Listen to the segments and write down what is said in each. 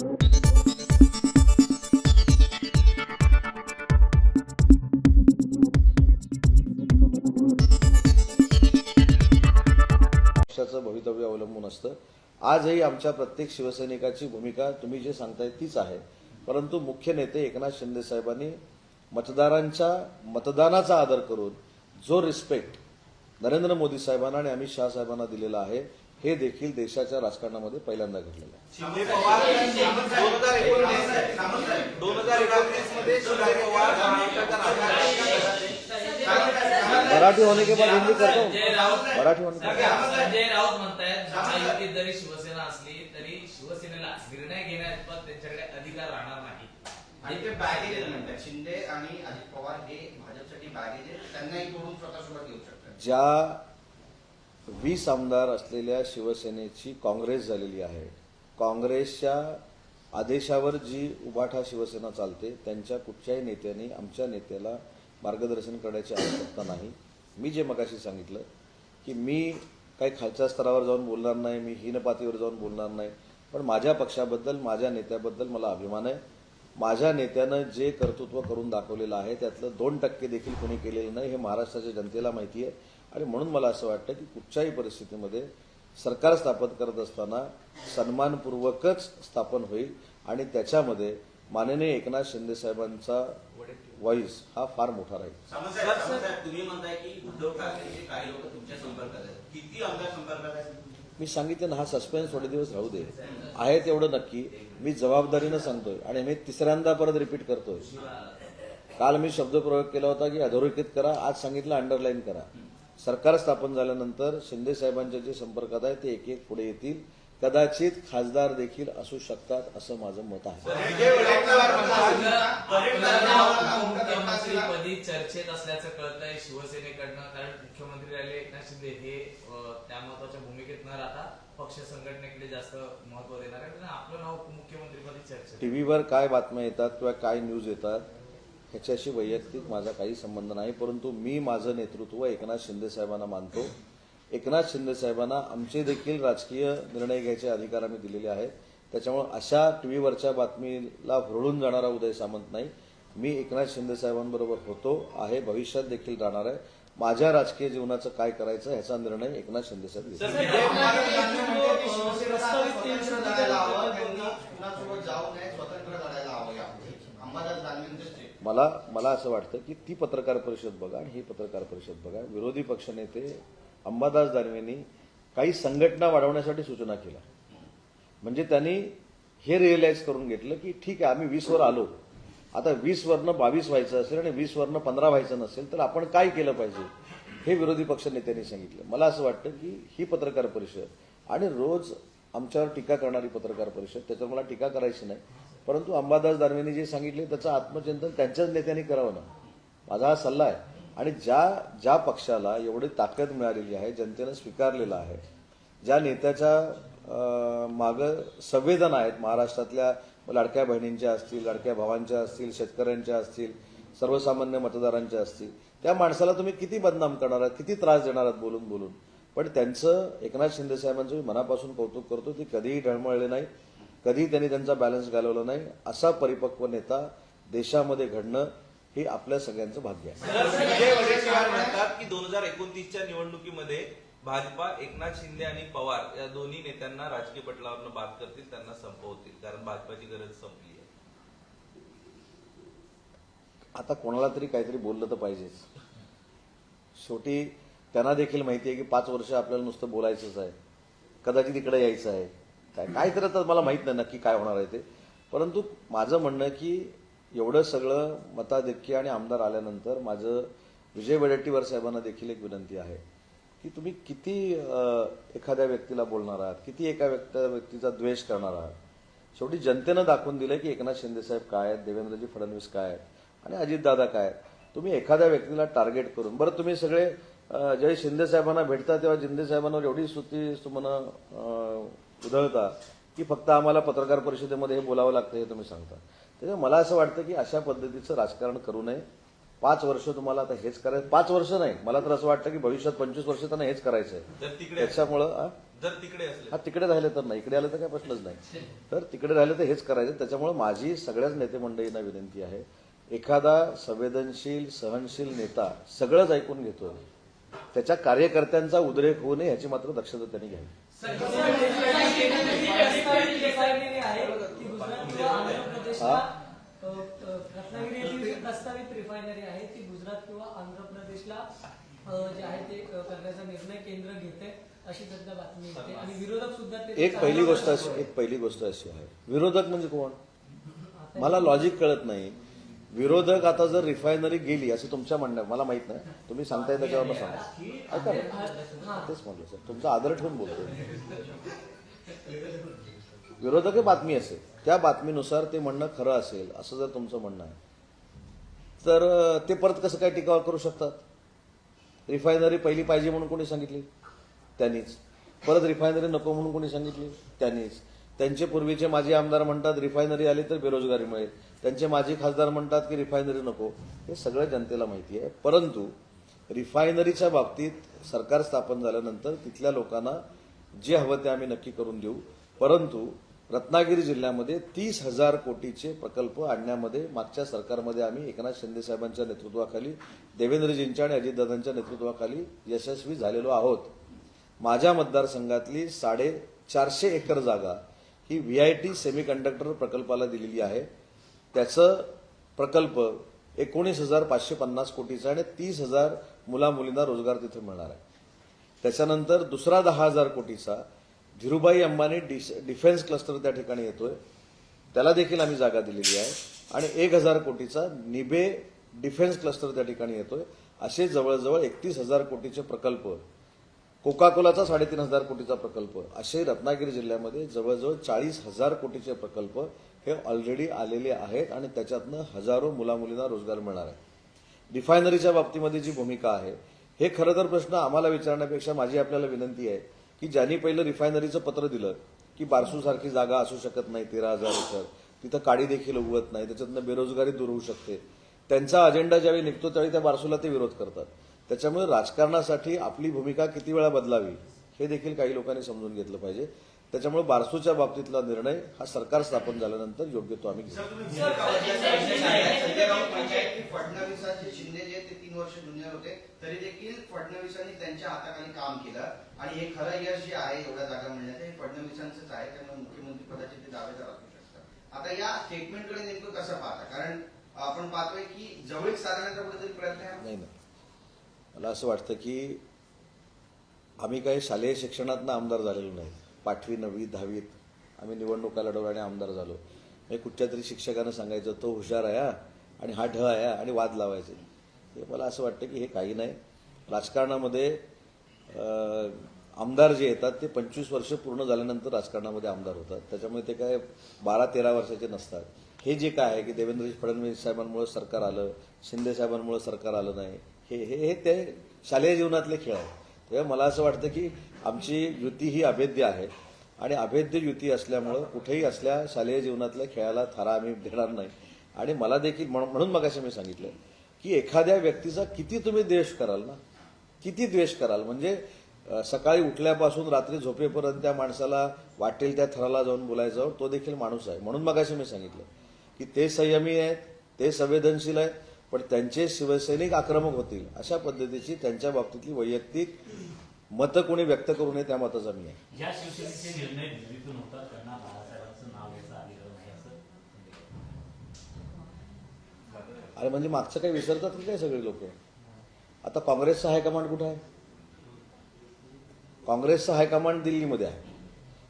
पक्षाचं भवितव्य अवलंबून असतं. आजही आमच्या प्रत्येक शिवसैनिकाची भूमिका तुम्ही जे सांगताय तीच आहे. परंतु मुख्य नेते एकनाथ शिंदे साहेबांनी मतदारांच्या मतदानाचा आदर करून जो रिस्पेक्ट नरेंद्र मोदी साहेबांना आणि अमित शहा साहेबांना दिलेला आहे हे देखील देशाच्या राजकारणामध्ये पहिल्यांदा घडलेलं आहे. मराठी होने के बाद हिंदी करतो. मराठी होने संजय राऊत म्हणतायत. जरी शिवसेना असली तरी शिवसेनेला निर्णय घेण्यात त्यांच्याकडे अधिकार राहणार नाही. आणि ते बॅगेज म्हणतात. शिंदे आणि अजित पवार हे भाजपसाठी बॅगेज त्यांनाही तोडून स्वतःसोबत घेऊ शकतात. ज्या वीस आमदार असलेल्या शिवसेनेची काँग्रेस झालेली आहे. काँग्रेसच्या आदेशावर जी उभाठा शिवसेना चालते त्यांच्या कुठच्याही नेत्यांनी आमच्या नेत्याला मार्गदर्शन करण्याची आवश्यकता नाही. मी जे मगाशी सांगितलं की मी काही खालच्या स्तरावर जाऊन बोलणार नाही मी हीनपातीवर जाऊन बोलणार नाही पण माझ्या पक्षाबद्दल माझ्या नेत्याबद्दल मला अभिमान आहे. माझ्या नेत्यानं जे कर्तृत्व करून दाखवलेलं आहे त्यातलं दोन टक्के देखील कोणी केलेलं नाही हे महाराष्ट्राच्या जनतेला माहिती आहे. आणि म्हणून मला असं वाटतं की कुठच्याही परिस्थितीमध्ये सरकार स्थापन करत असताना सन्मानपूर्वकच स्थापन होईल आणि त्याच्यामध्ये माननीय एकनाथ शिंदे साहेबांचा व्हॉइस हा फार मोठा राहील. मी सांगितलं ना हा सस्पेन्स थोडे दिवस राहू दे. आहे तेवढं नक्की. मी जबाबदारीनं सांगतोय आणि मी तिसऱ्यांदा परत रिपीट करतोय. काल मी शब्दप्रयोग केला होता की अधोरेखित करा आज सांगितलं अंडरलाईन करा. सरकार स्थापन झाल्यानंतर शिंदे साहेबांच्या जे संपर्कात आहे ते एक एक पुढे येतील. कदाचित खासदार देखील असू शकतात असं माझं मत आहे. चर्चेत असल्याचं कळतंय शिवसेनेकडनं कारण मुख्यमंत्री राहिले एकनाथ शिंदे हे त्या महत्त्वाच्या भूमिकेत न राहता पक्ष संघटनेकडे जास्त महत्त्व देणार आहे आपलं नाव उपमुख्यमंत्रीपदी चर्चेत. टीव्हीवर काय बातम्या येतात किंवा काय न्यूज येतात ह्याच्याशी वैयक्तिक माझा काही संबंध नाही परंतु मी माझं नेतृत्व एकनाथ शिंदे साहेबांना मानतो. एकनाथ शिंदे साहेबांना आमचे देखील राजकीय निर्णय घ्यायचे अधिकार आम्ही दिलेले आहेत. त्याच्यामुळे अशा टीव्हीवरच्या बातमीला हुरळून जाणारा उदय सामंत नाही. मी एकनाथ शिंदे साहेबांबरोबर होतो आहे भविष्यात देखील राहणार आहे. माझ्या राजकीय जीवनाचं काय करायचं ह्याचा निर्णय एकनाथ शिंदे साहेब घेतला. विजय वडेट्टीवार म्हणतात की शिवसेनेला स्वतंत्र लढायला हवं त्यांनी कुणासोबत जाऊ नये स्वतंत्र लढायला हवं यापुढे अंबादास दानवेंचे स्टेट मला मला असं वाटतं की ती पत्रकार परिषद बघा आणि ही पत्रकार परिषद बघा. विरोधी पक्षनेते अंबादास दानवेंनी काही संघटना वाढवण्यासाठी सूचना केल्या. म्हणजे त्यांनी हे रिअलाइज करून घेतलं की ठीक आहे आम्ही वीसवर आलो. आता वीसवरनं बावीस व्हायचं असेल आणि वीसवरनं पंधरा व्हायचं नसेल तर आपण काय केलं पाहिजे? हे विरोधी पक्ष नेत्यांनी सांगितलं. मला असं वाटतं की ही पत्रकार परिषद आणि रोज आमच्यावर टीका करणारी पत्रकार परिषद त्याच्यावर मला टीका करायची नाही. परंतु अंबादास दानवेंनी जे सांगितले त्याचं आत्मचिंतन त्यांच्याच नेत्यांनी करावं ना. माझा हा सल्ला आहे. आणि ज्या ज्या पक्षाला एवढी ताकद मिळालेली आहे जनतेनं स्वीकारलेलं आहे ज्या नेत्याच्या मागं संवेदना आहेत महाराष्ट्रातल्या लाडक्या बहिणींच्या असतील लाडक्या भावांच्या असतील शेतकऱ्यांच्या असतील सर्वसामान्य मतदारांच्या असतील त्या माणसाला तुम्ही किती बदनाम करणार आहात किती त्रास देणार आहात बोलून बोलून पण त्यांचं एकनाथ शिंदे साहेबांचं मी मनापासून कौतुक करतो ते कधीही ढळमळले नाही. कधीही त्यांनी त्यांचा बॅलन्स घालवला नाही असा परिपक्व नेता देशामध्ये घडणं हे आपल्या सगळ्यांचं भाग्य आहे. म्हणतात की दोन हजार एकोणतीसच्या निवडणुकीमध्ये भाजपा एकनाथ शिंदे आणि पवार या दोन्ही नेत्यांना राजकीय पटलावरनं बाद करतील त्यांना संपवतील कारण भाजपाची गरज संपली आहे. आता कोणाला तरी काहीतरी बोललं तर पाहिजेच. शेवटी त्यांना देखील माहिती आहे की पाच वर्ष आपल्याला नुसतं बोलायचंच आहे. कदाचित इकडे यायचं आहे. काय काय तर मला माहीत नाही नक्की काय होणार आहे ते. परंतु माझं म्हणणं की एवढं सगळं मताधिक्य आणि आमदार आल्यानंतर माझं विजय वडेट्टीवार साहेबांना देखील एक विनंती आहे की तुम्ही किती एखाद्या व्यक्तीला बोलणार आहात किती एका व्यक्त व्यक्तीचा द्वेष करणार आहात. शेवटी जनतेनं दाखवून दिलं की एकनाथ शिंदेसाहेब काय आहेत देवेंद्रजी फडणवीस काय आहेत आणि अजितदादा काय आहेत. तुम्ही एखाद्या व्यक्तीला टार्गेट करून बरं तुम्ही सगळे ज्यावेळी शिंदे साहेबांना भेटता तेव्हा शिंदेसाहेबांवर एवढी स्तुती तुम्हाला उधळता की फक्त आम्हाला पत्रकार परिषदेमध्ये हे बोलावं लागतं हे तुम्ही सांगता. त्याच्यामुळे मला असं वाटतं की अशा पद्धतीचं राजकारण करू नये. पाच वर्ष तुम्हाला आता हेच करायचं पाच वर्ष नाही. मला तर असं वाटतं की भविष्यात पंचवीस वर्ष त्यांना हेच करायचं आहे. तर तिकडे त्याच्यामुळं? जर तिकडे असले. हा तिकडे राहिले तर नाही. इकडे आले तर काय प्रश्नच नाही. तर तिकडे राहिले तर हेच करायचे त्याच्यामुळे माझी सगळ्याच नेते मंडळींना विनंती आहे एखादा संवेदनशील सहनशील नेता सगळंच ऐकून घेतोय. त्याच्या कार्यकर्त्यांचा उद्रेक होऊ नये याची मात्र दक्षता त्यांनी घ्यावी प्रस्तावित रिफायनरी आहे ती गुजरात किंवा आंध्र प्रदेशला अ, अ, रत्नागिरी येथील जी प्रस्तावित रिफायनरी आहे ती गुजरात किंवा आंध्र प्रदेशला जे आहे ते करण्याचा निर्णय केंद्र घेते अशी सध्या बातमी येते आणि विरोधक सुद्धा ते एक पहिली गोष्ट अशी एक पहिली गोष्ट अशी आहे. विरोधक म्हणजे कोण? मला लॉजिक कळत नाही. विरोधक आता जर रिफायनरी गेली असं तुमच्या म्हणणं मला माहीत नाही. तुम्ही सांगताय त्याच्यावर सांगा. ऐका. तेच म्हटलं सर. तुमचा आदर ठेवून बोलतोय. विरोधकही बातमी असेल. त्या बातमीनुसार ते म्हणणं खरं असेल असं जर तुमचं म्हणणं आहे. तर ते परत कसं काय टिकाव करू शकतात? रिफायनरी पहिली पाहिजे म्हणून कोणी सांगितली? त्यांनीच. परत रिफायनरी नको म्हणून कोणी सांगितली? त्यांनीच. त्यांचे पूर्वीचे माजी आमदार म्हणतात रिफायनरी आली तर बेरोजगारी मिळेल. त्यांचे माजी खासदार म्हणतात की रिफायनरी नको. हे सगळं जनतेला माहिती आहे. परंतु रिफायनरीच्या बाबतीत सरकार स्थापन झाल्यानंतर तिथल्या लोकांना जे हवं ते आम्ही नक्की करून देऊ. परंतु रत्नागिरी जिल्ह्यामध्ये तीस हजार कोटीचे प्रकल्प आणण्यामध्ये मागच्या सरकारमध्ये आम्ही एकनाथ शिंदे साहेबांच्या नेतृत्वाखाली देवेंद्रजींच्या आणि अजितदादांच्या नेतृत्वाखाली यशस्वी झालेलो आहोत. माझ्या मतदारसंघातली साडे चारशे एकर जागा ही व्ही आय टी सेमीकंडक्टर प्रकल्पाला दिलेली आहे. त्याचं प्रकल्प एकोणीस हजार पाचशे पन्नास कोटीचा आणि तीस हजार मुला मुलींना रोजगार तिथे मिळणार आहे. त्याच्यानंतर दुसरा दहा हजार कोटीचा Dhirubhai Ambani dis- defence cluster त्या ठिकाणी येतोय. त्याला देखील आम्ही जागा दिलेली आहे. आणि एक हजार कोटीचा निबे डिफेन्स क्लस्टर त्या ठिकाणी येतोय. असे जवळजवळ एकतीस हजार कोटीचे प्रकल्प कोका कोलाचा साडेतीन हजार कोटीचा प्रकल्प असे रत्नागिरी जिल्ह्यामध्ये जवळजवळ चाळीस हजार कोटीचे प्रकल्प हे ऑलरेडी आलेले आहेत आणि त्याच्यातनं हजारो मुलामुलींना रोजगार मिळणार आहे. रिफायनरीच्या बाबतीमध्ये जी भूमिका आहे हे खरं तर प्रश्न आम्हाला विचारण्यापेक्षा माझी आपल्याला विनंती आहे. की ज्यांनी पहिलं रिफायनरीचं पत्र दिलं की बारसू सारखी जागा असू शकत नाही तेरा हजार एकर. तिथं काडी देखील उगवत नाही त्याच्यातनं बेरोजगारी दूर होऊ शकते. त्यांचा अजेंडा ज्यावेळी निघतो त्यावेळी त्या बारसूला ते विरोध करतात. त्याच्यामुळे राजकारणासाठी आपली भूमिका किती वेळा बदलावी हे देखील काही लोकांनी समजून घेतलं पाहिजे. त्याच्यामुळे बारसूच्या बाबतीतला निर्णय हा सरकार स्थापन झाल्यानंतर योग्य तो आम्ही घेऊ. फडणवीसांचे शिंदे जे ते तीन वर्ष जुनियर होते तरी देखील फडणवीसांनी त्यांच्या हाताखाली काम केलं. आणि हे खरं यश जे आहे एवढ्या जागा मिळण्याचं हे फडणवीसांचंच आहे त्यामुळे मुख्यमंत्री पदाचे ते दावेदार असू शकतात. आता या स्टेटमेंटकडे नेमकं कसं पाहता? कारण आपण पाहतोय की जवळ साधण्याचा कुठेतरी प्रयत्न नाही. मला असं वाटतं की आम्ही काही शालेय शिक्षणातनं आमदार झालेलो नाही. पाठवी नववी दहावीत आम्ही निवडणुका लढवल्या आणि आमदार झालो. हे कुठच्या तरी शिक्षकानं सांगायचं तो हुशार आहे आणि हा ढ आहे आणि वाद लावायचे. हे मला असं वाटतं की हे काही नाही. राजकारणामध्ये आमदार जे येतात ते पंचवीस वर्ष पूर्ण झाल्यानंतर राजकारणामध्ये आमदार होतात. त्याच्यामुळे ते काय बारा तेरा वर्षाचे नसतात. हे जे काय आहे की देवेंद्र फडणवीस साहेबांमुळे सरकार आलं शिंदे साहेबांमुळे सरकार आलं नाही हे हे हे ते शालेय जीवनातले खेळ आहेत. तेव्हा मला असं वाटतं की आमची युती ही अभेद्य आहे. आणि अभेद्य युती असल्यामुळं कुठेही असल्या शालेय जीवनातल्या खेळाला थारा आम्ही देणार नाही. आणि मला देखील म्हणून मग मी सांगितलं की एखाद्या व्यक्तीचा किती तुम्ही द्वेष कराल ना किती द्वेष कराल? म्हणजे सकाळी उठल्यापासून रात्री झोपेपर्यंत त्या माणसाला वाटेल त्या थराला जाऊन बोलायचं तो देखील माणूस आहे. म्हणून मग मी सांगितलं की ते संयमी आहेत ते संवेदनशील आहेत पण त्यांचे शिवसैनिक आक्रमक होतील अशा पद्धतीची त्यांच्या बाबतीतली वैयक्तिक मतं कोणी व्यक्त करू नये त्या मताचा मी आहे. ज्या शिवसेनेचे निर्णय दिल्लीतून होतात. त्यांना बाळासाहेबांचं नाव घ्यायचा अधिकार नाही असं अरे म्हणजे मागचं काही विसरतात की काय सगळे लोक? आता काँग्रेसचा हायकमांड कुठं आहे? काँग्रेसचा हायकमांड दिल्लीमध्ये आहे.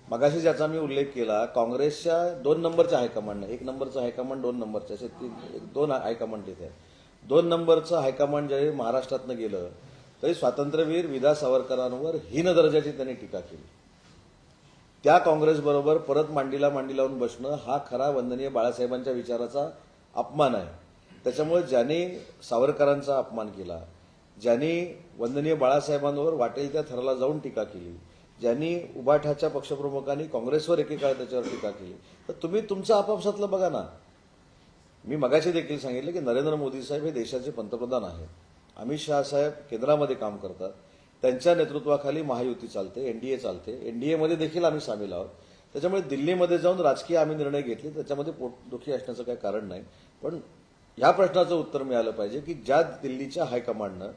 मगाशी ज्याचा मी उल्लेख केला काँग्रेसच्या दोन नंबरच्या हायकमांड एक नंबरचं हायकमांड दोन नंबरचं असे तीन दोन हायकमांड तिथे आहे दोन नंबरचं हायकमांड ज्यावेळी महाराष्ट्रातनं गेलं तरी स्वातंत्र्यवीर विदा सावरकरांवर हीन दर्जाची त्यांनी टीका केली. त्या काँग्रेसबरोबर परत मांडीला मांडी लावून बसणं हा खरा वंदनीय बाळासाहेबांच्या विचाराचा अपमान आहे. त्याच्यामुळे ज्यांनी सावरकरांचा अपमान केला ज्यांनी वंदनीय बाळासाहेबांवर वाटेल त्या थराला जाऊन टीका केली ज्यांनी उभाठाच्या पक्षप्रमुखांनी काँग्रेसवर एकेकाळ त्याच्यावर टीका केली तर तुम्ही तुमचं आपापसातलं बघा ना. मी मगाशी देखील सांगितलं की नरेंद्र मोदी साहेब हे देशाचे पंतप्रधान आहेत. अमित शहा साहेब केंद्रामध्ये काम करतात. त्यांच्या नेतृत्वाखाली महायुती चालते एनडीए चालते. एनडीएमध्ये देखील आम्ही सामील आहोत. त्याच्यामुळे दिल्लीमध्ये जाऊन राजकीय आम्ही निर्णय घेतले त्याच्यामध्ये पोटदुखी असण्याचं काही कारण नाही. पण ह्या प्रश्नाचं उत्तर मिळालं पाहिजे की ज्या दिल्लीच्या हायकमांडनं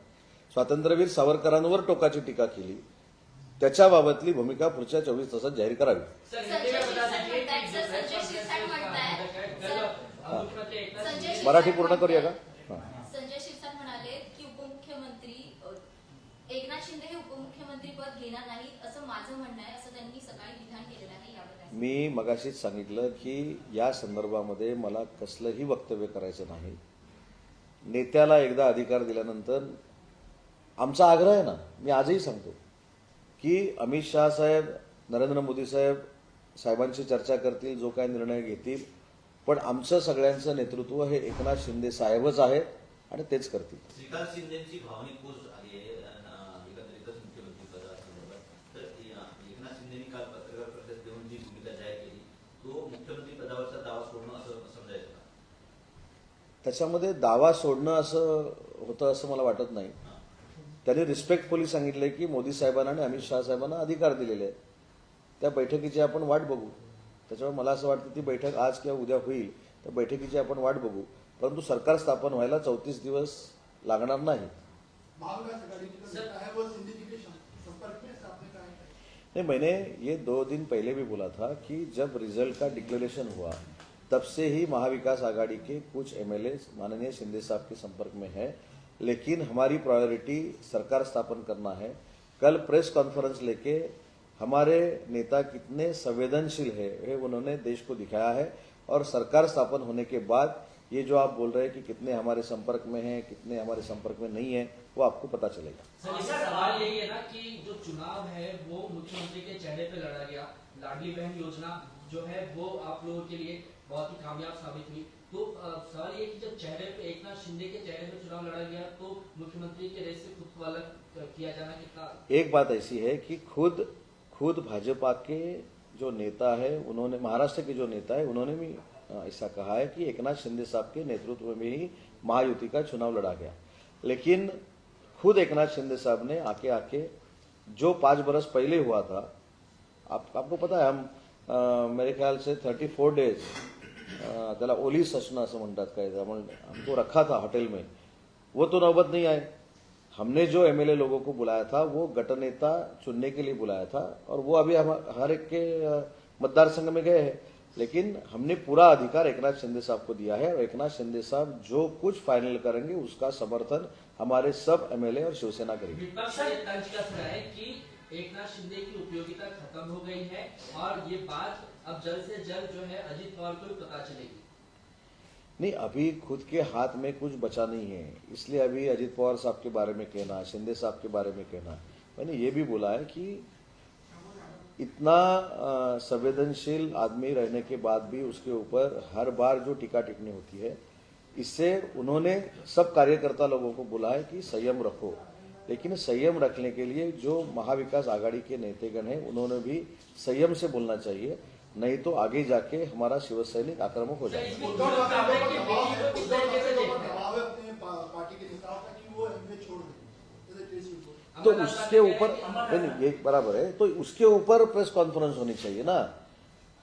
स्वातंत्र्यवीर सावरकरांवर टोकाची टीका केली त्याच्याबाबतली भूमिका पुढच्या चोवीस तासात जाहीर करावी. सर, संजय हिंदी में बता शिरसाट दीजिए म्हणतायत, कि सर, जो संजय प्रेस शिरसाट म्हणतायत. कल- सर, कल मुख्यमंत्री एकनाथ संजय शिंदे- मराठी पूर्ण करूया का हां संजय शिरसाट म्हणाले की उपमुख्यमंत्री अ, एकनाथ शिंदे हे उपमुख्यमंत्री पद घेणार नाहीत असं माझं म्हणणं आहे असं त्यांनी सकाळी विधान केलेलं आहे यावर काय सांगाल? मी मगाशीच सांगितलं की या संदर्भामध्ये मला कसलंही वक्तव्य करायचं नाही. नेत्याला एकदा अधिकार दिल्यानंतर आमचा आग्रह आहे ना मी आजही सांगतो की अमित शहा साहेब नरेंद्र मोदी साहेब साहेबांशी चर्चा करतील जो काय निर्णय घेतील पण आमचं सगळ्यांचं नेतृत्व हे एकनाथ शिंदे साहेबच आहेत आणि तेच करतील. श्रीकांत शिंदेची भावनिक पोस्ट आली आहे अं, एकंदरीतच मुख्यमंत्री पदासंदर्भात तर अं, एकनाथ शिंदेनी काल पत्रकार परिषद देऊन जी भूमिका जाहीर केली तो मुख्यमंत्री पदावरचा दावा सोडणं असं समजायचं का त्याच्यामध्ये दावा सोडणं असं होतं असं मला वाटत नाही. त्यांनी रिस्पेक्टफुली सांगितलंय की मोदी साहेबांना आणि अमित शहा साहेबांना अधिकार दिलेले आहेत. त्या बैठकीची आपण वाट बघू. त्याच्यामुळे मला असं वाटतं ती बैठक आज किंवा उद्या होईल त्या बैठकीची आपण वाट बघू. परंतु सरकार स्थापन व्हायला चौतीस दिवस लागणार नाही. नाही नहीं मैंने ये दो दिन पहले भी बोला था कि जब रिजल्ट का डिक्लेरेशन हुआ तब से ही महाविकास आघाड़ी के कुछ एमएलए माननीय शिंदे साहब के संपर्क में है, लेकिन हमारी प्रायोरिटी सरकार स्थापन करना है। कल प्रेस कॉन्फ्रेंस लेके हमारे नेता कितने संवेदनशील है ये उन्होंने देश को दिखाया है और सरकार स्थापन होने के बाद ये जो आप बोल रहे हैं कि कितने हमारे संपर्क में हैं, कितने हमारे संपर्क में नहीं है, वो आपको पता चलेगा। सवाल यही है ना कि जो चुनाव है, वो मुख्यमंत्री के चेहरे पे लड़ा गया। लाडली बहन योजना जो है वो आप लोगों के लिए बहुत ही कामयाब साबित हुई। तो सवाल ये कि जब चेहरे पे एकनाथ शिंदे के चेहरे पे चुनाव लड़ा गया तो मुख्यमंत्री के रेस से खुद को अलग किया जाना कितना एक बात ऐसी है कि खुद खुद भाजपा के जो नेता है उन्होंने महाराष्ट्र के जो नेता है उन्होंने भी ऐसा कहा है कि एकनाथ शिंदे साहब के नेतृत्व में ही महायुति का चुनाव लड़ा गया। लेकिन खुद एकनाथ शिंदे साहब ने आके आके जो पाँच बरस पहले हुआ था आप, आपको पता है हम मेरे ख्याल से थर्टी फोर डेज़ त्याला ओली सचना असं हमको रखा था होटल में. वो तो नौबत नहीं आए. हमने जो एमएलए लोगों को बुलाया था, वो गठनेता चुनने के लिए बुलाया था और वो अभी हम, हर एक के मतदार संघ में गए हैं. लेकिन हमने पूरा अधिकार एकनाथ शिंदे साहब को दिया है और एकनाथ शिंदे साहब जो कुछ फाइनल करेंगे, उसका समर्थन हमारे सब एमएलए और शिवसेना करेगी. विपक्ष ने तंज कस रहा है कि एकनाथ शिंदे की उपयोगिता खत्म हो गई है और ये बात अब जल्द से जल्द जो है अजित पवार को पता चलेगी। नहीं, अभी खुद के हाथ में कुछ बचा नहीं है। इसलिए अभी अजित पवार साहब के बारे में कहना, शिंदे साहब के बारे में कहना। मैंने ये भी बोला है कि इतना संवेदनशील आदमी रहने के बाद भी उसके ऊपर हर बार जो टीका टिप्पणी होती है, इससे उन्होंने सब कार्यकर्ता लोगों को बोला है कि संयम रखो। लेकिन संयम रखने के लिए जो महाविकास आघाड़ी के नेतेगण हैं उन्होंने भी संयम से बोलना चाहिए नहीं तो आगे जाके हमारा शिव सैनिक आक्रामक हो जाएगा। तो उसके ऊपर नहीं नहीं, ये बराबर है। तो उसके ऊपर प्रेस कॉन्फ्रेंस होनी चाहिए ना।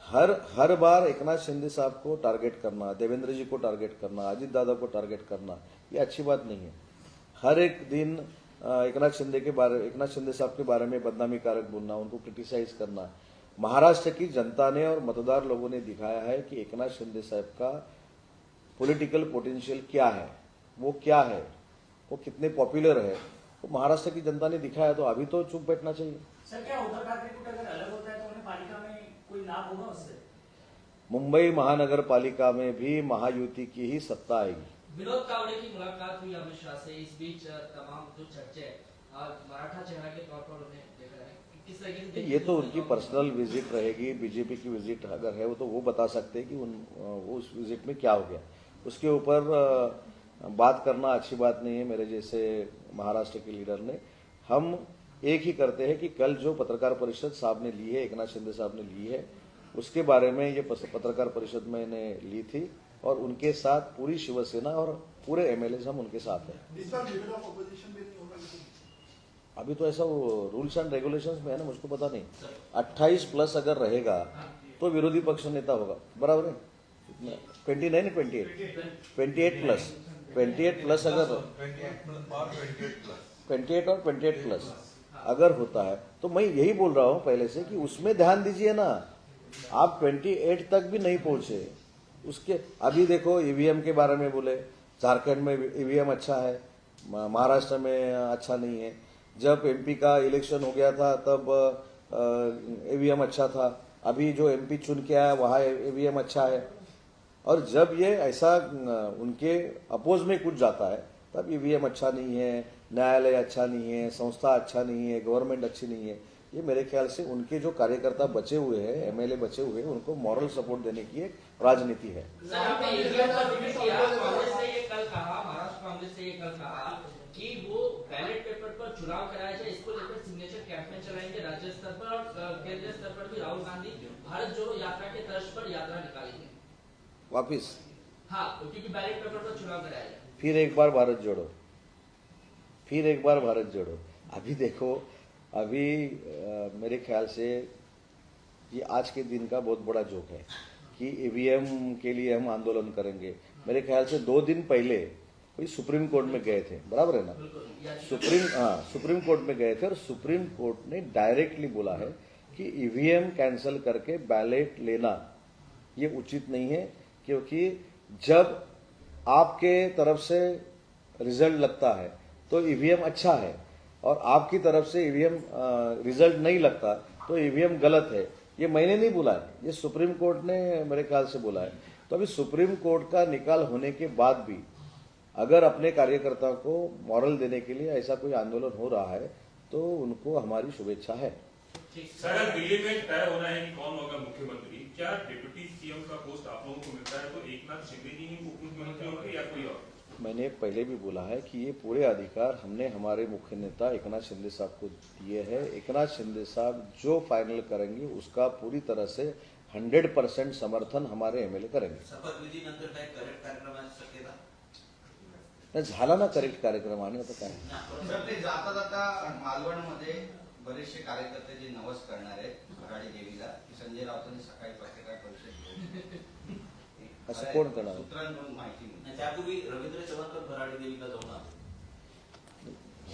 हर हर बार एकनाथ शिंदे साहब को टारगेट करना देवेंद्र जी को टारगेट करना अजित दादा को टारगेट करना ये अच्छी बात नहीं है। हर एक दिन अ, एकनाथ शिंदे के बारे एकनाथ शिंदे साहब के बारे में बदनामी कारक बोलना उनको क्रिटिसाइज करना। महाराष्ट्र की जनता ने और मतदार लोगों ने दिखाया है कि एकनाथ शिंदे साहब का पॉलिटिकल पोटेंशियल क्या है? वो क्या है? वो कितने पॉपुलर है? वो महाराष्ट्र की जनता ने दिखाया तो अभी तो चुप बैठना चाहिए। सर क्या उद्धव ठाकरे को अगर अलग होता है तो उन्हें पालिका में कोई लाभ होगा उससे? मुंबई महानगर पालिका में भी महायुति की ही सत्ता आएगी। विनोद तावड़े की मुलाकात हुई अमित शाह से। इस बीच तमाम जो चर्चे मराठा चेहरा के तौर पर उन्हें देखा है किस ये तो उनकी पर्सनल विज़िट रहेगी। बीजेपी की विज़िट अगर है वो तो वो बता सकते हैं कि उन वो उस विज़िट में क्या हो गया। उसके ऊपर बात करना अच्छी बात नहीं है मेरे जैसे महाराष्ट्र के लीडर ने। हम एक ही करते हैं कि कल जो पत्रकार परिषद साहब ने ली है एकनाथ शिंदे साहब ने ली है उसके बारे में ये पत्रकार परिषद मैंने ली थी। और उनके साथ पूरी शिवसेना और पूरे एमएलए हम उनके साथ हैं। अभी तो ऐसा रूल्स एंड रेगुलेशंस में है ना मुझको पता नहीं। 28 प्लस अगर रहेगा तो विरोधी पक्ष नेता होगा। बराबर है? Twenty nine twenty eight twenty eight plus twenty eight plus अगर ट्वेंटी एट और ट्वेंटी एट प्लस अगर होता है तो मैं यही बोल रहा हूँ पहले से कि उसमें ध्यान दीजिए ना। आप ट्वेंटी एट तक भी नहीं पहुँचे। उसके, अभी देखो ईवीएम के बारे में बोले, झारखंड में ईवीएम अच्छा है महाराष्ट्र में अच्छा नहीं है। जब एमपी का इलेक्शन हो गया था, तब ईवीएम अच्छा था। अभी जो एमपी चुन के आया, वहाँ ईवीएम अच्छा है। और जब ये ऐसा उनके अपोज में कुछ जाता है, तब ईवीएम अच्छा नहीं है, न्यायालय अच्छा नहीं है, संस्था अच्छा नहीं है गवर्नमेंट अच्छी नहीं है। ये मेरे ख्याल से उनके जो कार्यकर्ता बचे हुए हैं एमएलए बचे हुए हैं, उनको मॉरल सपोर्ट देने की एक राजनीति है। कि वो बैलेट पेपर पर चुनाव कराया जाए इसको लेकर सिग्नेचर कैंपेन चलाएँगे राज्य स्तर पर और केंद्रीय स्तर पर भी राहुल गांधी भारत जोड़ो यात्रा के तर्ज पर यात्रा निकालेंगे। वापिस। हाँ क्योंकि बैलेट पेपर पर चुनाव कराया जाए। फिर एक बार भारत जोड़ो। फिर एक बार भारत जोड़ो। अभी देखो अभी अ, मेरे ख्याल से ये आज के दिन का बहुत बड़ा जोक है। कि ईवीएम के लिए हम आंदोलन करेंगे। मेरे ख्याल से दो दिन पहले कोई सुप्रीम कोर्ट में गए थे, बराबर है ना? सुप्रीम हाँ सुप्रीम कोर्ट में गए थे और सुप्रीम कोर्ट ने डायरेक्टली बोला है कि ईवीएम कैंसिल करके बैलेट लेना, ये उचित नहीं है, क्योंकि जब आपके तरफ़ से रिज़ल्ट लगता है तो ईवीएम अच्छा है, और आपकी तरफ़ से ईवीएम रिज़ल्ट नहीं लगता तो ईवीएम गलत है। ये मैंने नहीं बोला है। ये सुप्रीम कोर्ट ने मेरे ख्याल से बोला है। तो अभी सुप्रीम कोर्ट का निकाल होने के बाद भी अगर अपने कार्यकर्ता को मॉरल देने के लिए ऐसा कोई आंदोलन हो रहा है तो उनको हमारी शुभेच्छा है। सर दिल्ली में तय होना है कि कौन होगा मुख्यमंत्री। क्या डिप्यूटी सीएम का पोस्ट आप लोगों को मिलता है? तो एक नाथ शिंदे जी ही मुख्यमंत्री होंगे या कोई और? मैंने पहले भी बोला है कि ये पूरे अधिकार हमने हमारे मुख्य नेता एकनाथ शिंदे साहब को दिए हैं। एकनाथ शिंदे साहब जो फाइनल करेंगे उसका पूरी तरह से 100 परसेंट समर्थन हमारे एमएलए करेंगे। झाला ना करेक्ट कार्यक्रम आणि आता काय ते जाता जाता मालवणमध्ये बरेचसे कार्यकर्ते जे नवस करणार आहेत भराडी देवीला संजय राऊतांनी सकाळी पत्रकार परिषद असं कोण करणार? त्यापूर्वी रवींद्र चव्हाण पण भराडी देवीला जाऊन आले.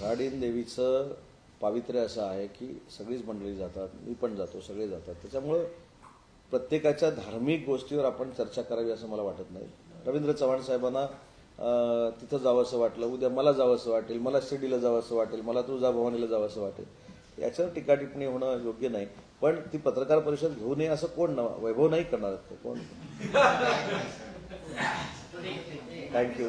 राडीन देवीचं पावित्र्य असं आहे की सगळीच मंडळी जातात मी पण जातो सगळे जातात. त्याच्यामुळं प्रत्येकाच्या धार्मिक गोष्टीवर आपण चर्चा करावी असं मला वाटत नाही. रवींद्र चव्हाण साहेबांना तिथं जावंसं वाटलं उद्या मला जावंसं वाटेल मला शिर्डीला जावंसं वाटेल मला तुळजाभवानीला जावंसं वाटेल. याच्यावर टीका टिप्पणी होणं योग्य नाही. पण ती पत्रकार परिषद घेऊ नये असं कोण न वैभव नाही करणार? का? कोण थँक्यू